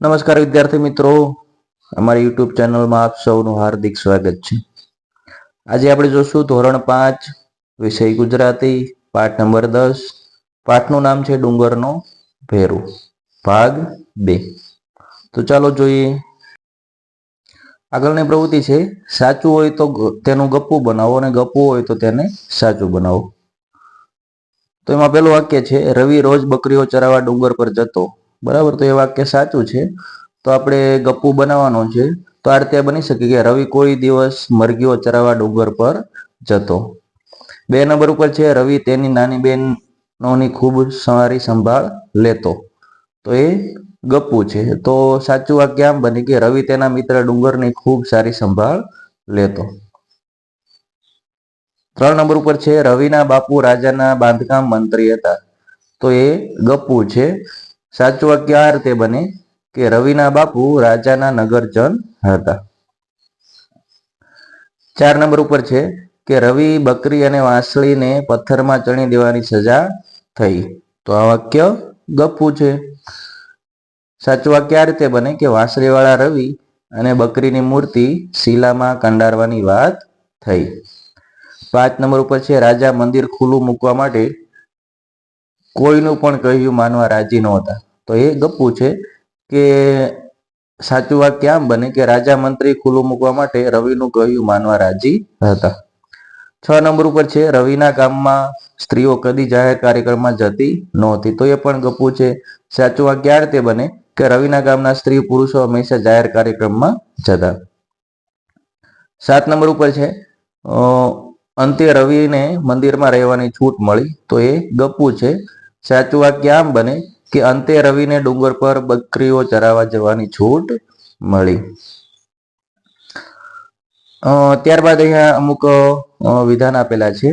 નમસ્કાર વિદ્યાર્થી મિત્રો. અમારી યુટ્યુબ ચેનલમાં આપ સૌનું હાર્દિક સ્વાગત છે. આજે આપણે જોશું ધોરણ પાંચ, વિષય ગુજરાતી, પાઠ નંબર દસ. પાઠનું નામ છે ડુંગરનો ભેરુ. ભાગ બે. તો ચાલો જોઈએ. આગળની પ્રવૃત્તિ છે, સાચું હોય તો તેનું ગપ્પું બનાવો અને ગપ્પું હોય તો તેને સાચું બનાવો. તો એમાં પેલું વાક્ય છે, રવિ રોજ બકરીઓ ચરાવવા ડુંગર પર જતો. બરાબર? તો એ વાક્ય સાચું છે. તો આપણે ગપ્પુ બનાવવાનો છે. તો આ રીતે બની શકે કે રવિ કોઈ દિવસ મરઘીઓ ચરાવવા ડુંગર પર જતો. બે નંબર ઉપર છે, રવિ તેની નાની બહેનોની ખૂબ સારી સંભાળ લેતો. તો એ ગપ્પુ છે. તો સાચું વાક્ય આમ બને કે રવિ તેના મિત્ર ડુંગરની ખૂબ સારી સંભાળ લેતો. ત્રણ નંબર ઉપર છે, રવિના બાપુ રાજાના બાંધકામ મંત્રી હતા. તો એ ગપ્પુ છે. સાચું વાક્ય આ રીતે બને કે રવિના બાપુ રાજાના નગરજન હતા. ચાર નંબર ઉપર છે કે રવિ, બકરી અને વાંસળીને પથ્થરમાં ચણી દેવાની સજા થઈ. તો આ વાક્ય ગપ્પુ છે. સાચું વાક્ય આ રીતે બને કે વાંસળીવાળા રવિ અને બકરીની મૂર્તિ શિલામાં કંડારવાની વાત થઈ. પાંચ નંબર ઉપર છે રાજા મંદિર ખુલ્લું મૂકવા માટે કોઈનું પણ કહ્યું માનવા રાજી નહોતા. તો એ ગપ્પુ છે કે સાચું વાક્ય આમ બને કે રાજા મંત્રી ખુલ્લું મૂકવા માટે રવિનું કહ્યું માનવા રાજી હતા છ નંબર ઉપર છે, રવિના ગામમાં સ્ત્રીઓ કદી જાહેર કાર્યક્રમમાં જતી નહોતી. તો એ પણ ગપ્પુ છે, સાચું વાક્ય આ રીતે બને કે રવિના ગામના સ્ત્રી પુરુષો હંમેશા જાહેર કાર્યક્રમમાં જતા. સાત નંબર ઉપર છે અંતે રવિને મંદિરમાં રહેવાની છૂટ મળી. તો એ ગપ્પુ છે સાચું વાક્ય આમ બને કે અંતે રવિને ડુંગર પર બકરીઓ ચરાવવા જવાની છૂટ મળી. ત્યારબાદ અહીંયા અમુક વિધાન આપેલા છે.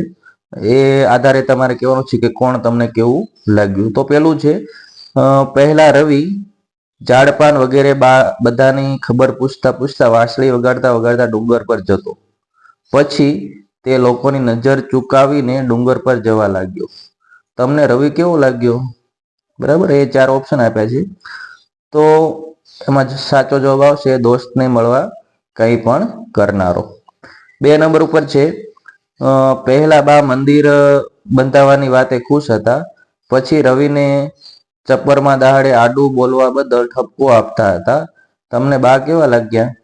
એ આધારે તમારે કહેવાનું છે કે કોણ તમને કેવું લાગ્યું? તો પેલું છે પહેલા રવિ ઝાડપાન વગેરે બધાની ખબર પૂછતા પૂછતા વાંસળી વગાડતા વગાડતા ડુંગર પર જતો. પછી તે લોકોની નજર ચૂકાવીને ડુંગર પર જવા લાગ્યો. તમને રવિ કેવો લાગ્યો? બરાબર, એ ચાર ઓપ્શન આપ્યા છે. તો એમાં સાચો જવાબ આવશે, દોસ્તને મળવા કંઈ પણ કરનારો. બે નંબર ઉપર છે પહેલા બા મંદિર બંધાવવાની વાતે ખુશ હતા, પછી રવિને ચપ્પરમાં દહાડે આડું બોલવા બદલ ઠપકો આપતા હતા. તમને બા કેવા લાગ્યા?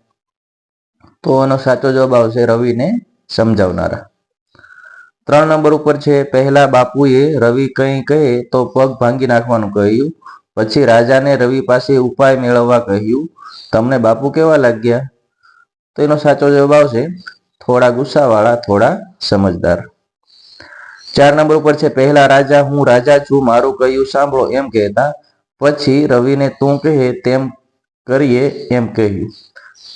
તો એનો સાચો જવાબ આવશે રવિને સમજાવનારા. ત્રણ નંબર ઉપર છે. પહેલા બાપુએ રવિ કંઈ કહે તો પગ ભાંગી નાખવાનું કહ્યું. પછી રાજાને રવિ પાસે ઉપાય મેળવવા કહ્યું. તમને બાપુ કેવા લાગ્યા? તો એનો સાચો જવાબ આવશે. થોડા ગુસ્સાવાળા, થોડા સમજદાર. ચાર નંબર ઉપર છે. પહેલા રાજા, હું રાજા છું, મારું કહ્યું સાંભળો એમ કહેતા. પછી રવિને તું કહે તેમ કરીએ એમ કહ્યું.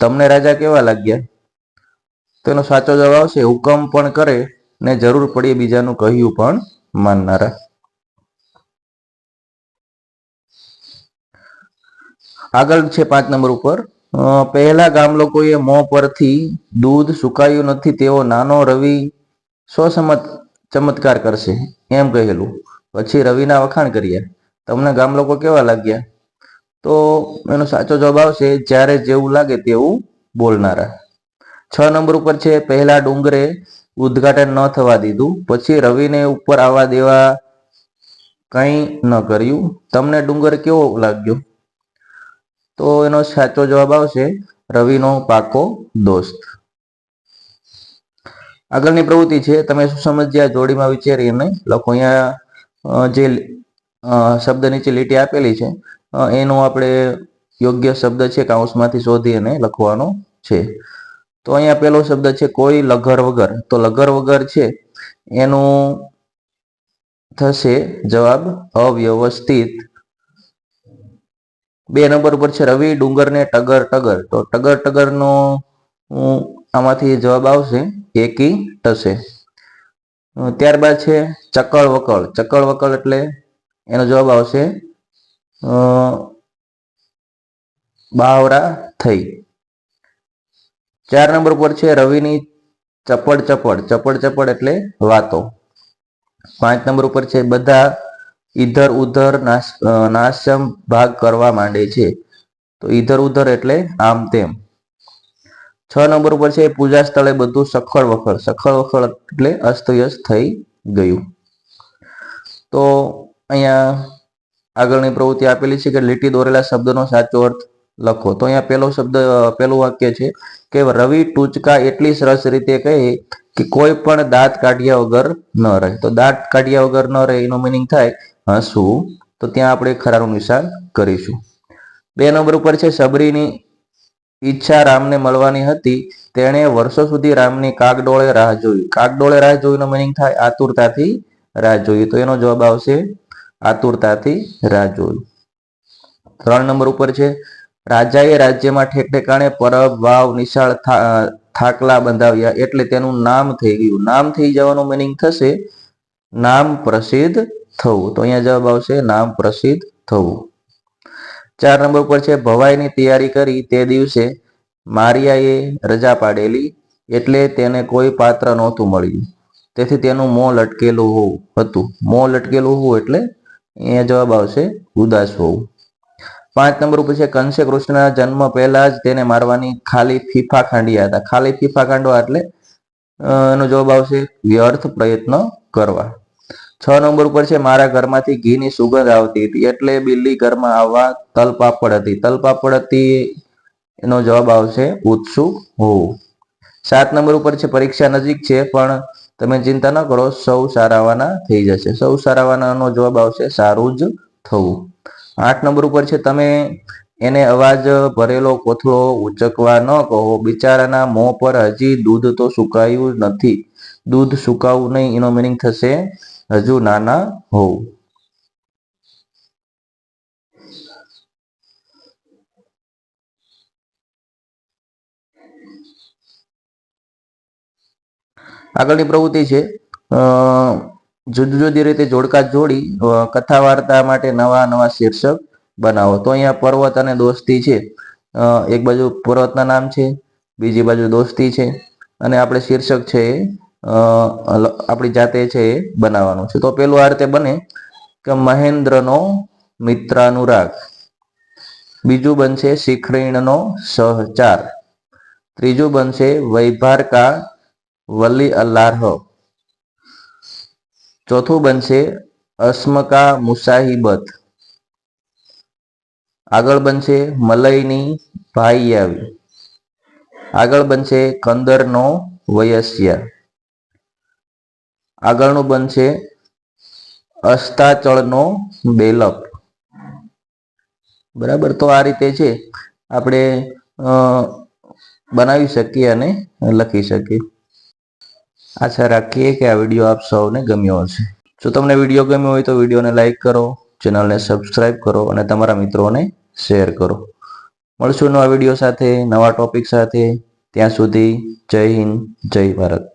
તમને રાજા કેવા લાગ્યા? તેનો સાચો જવાબ આવશે. હુકમ પણ કરે ને જરૂર પડીએ બીજાનું કહ્યું પણ માનનારા. આગળ છે પાંચ નંબર ઉપર. પહેલા ગામ લોકોએ મોં પરથી દૂધ સુકાયું નથી તેવો નાનો રવિ સ્વસમત ચમત્કાર કરશે, એમ કહેલું. પછી રવિના વખાણ કર્યા. તમને ગામ લોકો કેવા લાગ્યા? તો એનો સાચો જવાબ આવશે, જ્યારે જેવું લાગે તેવું બોલનારા. છ નંબર ઉપર છે, પહેલા ડુંગરે ઉદ્ઘાટન ન થવા દીધું. પછી રવિને ઉપર આવવા દેવા કંઈ ન કર્યું. તમને ડુંગર કેવો લાગ્યો? તો એનો સાચો જવાબ આવશે, રવિનો પાકો દોસ્ત. આગળની પ્રવૃત્તિ છે, તમે શું સમજ્યા? જોડીમાં વિચારીને લખો અહીંયા જે શબ્દ નીચે લીટી આપેલી છે એનો આપણે યોગ્ય શબ્દ છે કાઉન્સમાંથી શોધી અને લખવાનો છે. તો અહીંયા પેલો શબ્દ છે કોઈ લઘર વગર. તો લગર વગર છે એનું થશે જવાબ અવ્યવસ્થિત. બે નંબર પર છે રવિ ડુંગરને ટગર ટગર. તો ટગર ટગરનો આમાંથી જવાબ આવશે એકી થશે. ત્યારબાદ છે ચકળ વકળ. ચકળ વકળ એટલે એનો જવાબ આવશે બાવરા થઈ. ચાર નંબર પર છે રવિની ચપડ ચપડ ચપડ ચપડ એટલે વાતો. પાંચ નંબર ઉપર છે બધા ઈધર ઉધર નાશ નાશમ ભાગ કરવા માંડે છે. તો ઈધર ઉધર એટલે આમ તેમ. છ નંબર ઉપર છે પૂજા સ્થળે બધું સખળ વખળ સખળ વખળ એટલે અસ્તવ્યસ્ત થઈ ગયું. તો અહીંયા આગળની પ્રવૃત્તિ આપેલી છે કે લીટી દોરેલા શબ્દનો સાચો અર્થ લખો. તો અહીંયા પેલો શબ્દ, પેલું વાક્ય છે કે રવિ ટૂચકા એટલી સરસ રીતે કહે કે કોઈ પણ દાંત કાઢ્યા વગર ન રહે. તો દાંત કાઢ્યા વગર ન રહે એનો મિનિંગ થાય હસવું તો ત્યાં આપણે ખરાનું નિશાન કરીશું. બે નંબર ઉપર છે સબરીની ઈચ્છા રામને મળવાની હતી. તેણે વર્ષો સુધી રામની કાગડોળે રાહ જોઈ. કાગડોળે રાહ જોઈનો મિનિંગ થાય આતુરતાથી રાહ જોઈ. તો એનો જવાબ આવશે આતુરતાથી રાહ જોઈ. ત્રણ નંબર ઉપર છે રાજાએ રાજ્યમાં ઠેકઠેકાણે પરબ, વાવ, નિશાળ થાકલા બંધાવ્યા એટલે તેનું નામ થઈ ગયું. નામ થઈ જવાનું મિનિંગ થશે નામ પ્રસિદ્ધ થવું. તો અહીંયા જવાબ આવશે નામ પ્રસિદ્ધ થવું. ચાર નંબર પર છે, ભવાઈની તૈયારી કરી તે દિવસે મારિયાએ રજા પાડેલી એટલે તેને કોઈ પાત્ર નહોતું મળ્યું. તેથી તેનું મોં લટકેલું હોવું હતું. મોં લટકેલું હોવું એટલે અહીંયા જવાબ આવશે ઉદાસ હોવું. પાંચ નંબર ઉપર છે કંસે કૃષ્ણના જન્મ પહેલા જ તેને મારવાની ખાલી ફીફા ખાંડ્યા હતા. ખાલી ફીફા ખાંડવા એટલે એનો જવાબ આવશે, વ્યર્થ પ્રયત્ન કરવા. છ નંબર ઉપર છે, મારા ઘરમાંથી ઘીની સુગંધ આવતી હતી. એટલે બિલ્લી ઘરમાં આવવા તલપાપડ હતી. તલપાપડ હતી, એનો જવાબ આવશે ઉત્સુક હોવું સાત નંબર ઉપર છે, પરીક્ષા નજીક છે, પણ તમે ચિંતા ન કરો, સૌ સારાવાના થઈ જશે. સૌ સારાવાનાનો જવાબ આવશે, સારું જ થવું. આઠ નંબર ઉપર છે તમે એને અવાજ ભરેલો કોથળો ઉચકવા ન કહો. બિચારાના મોં પર હજી દૂધ તો સુકાયું નથી. દૂધ સુકાવું નહીં એનો મિનિંગ થશે હજુ નાના હોવું આગળની પ્રવૃત્તિ છે અ, જુદી જુદી રીતે જોડકા જોડી કથા વાર્તા માટે નવા નવા શીર્ષક બનાવો. તો અહીંયા પર્વત અને દોસ્તી છે. એક બાજુ પર્વતના નામ છે, બીજી બાજુ દોસ્તી છે. અને આપણે શીર્ષક છે આપણી જાતે છે એ બનાવવાનું છે. તો પેલું આ રીતે બને કે મહેન્દ્રનો મિત્રાનુરાગ. બીજું બનશે શિખરીણનો સહચાર. ત્રીજું બનશે વૈભારકા વલી અલ્લાહ ચોથું બનશે અસ્મકા મુસાહિબત. આગળ બનશે મલયની ભાઈયાવી. આગળ બનશે કંદરનો વયસ્યા. આગળનું બનશે અસ્તાચળનો બેલપ. બરાબર? તો આ રીતે છે. આપણે બનાવી શકીએ અને લખી શકીએ. આશા રાખીએ કે આ વીડિયો આપ સૌને ગમ્યો હશે. જો તમને વીડિયો ગમ્યો હોય તો વિડીયોને લાઇક કરો, ચેનલને સબસ્ક્રાઇબ કરો અને તમારા મિત્રોને શેર કરો. મળશું નવા વીડિયો સાથે, નવા ટોપિક સાથે. ત્યાં સુધી જય હિન્દ, જય ભારત.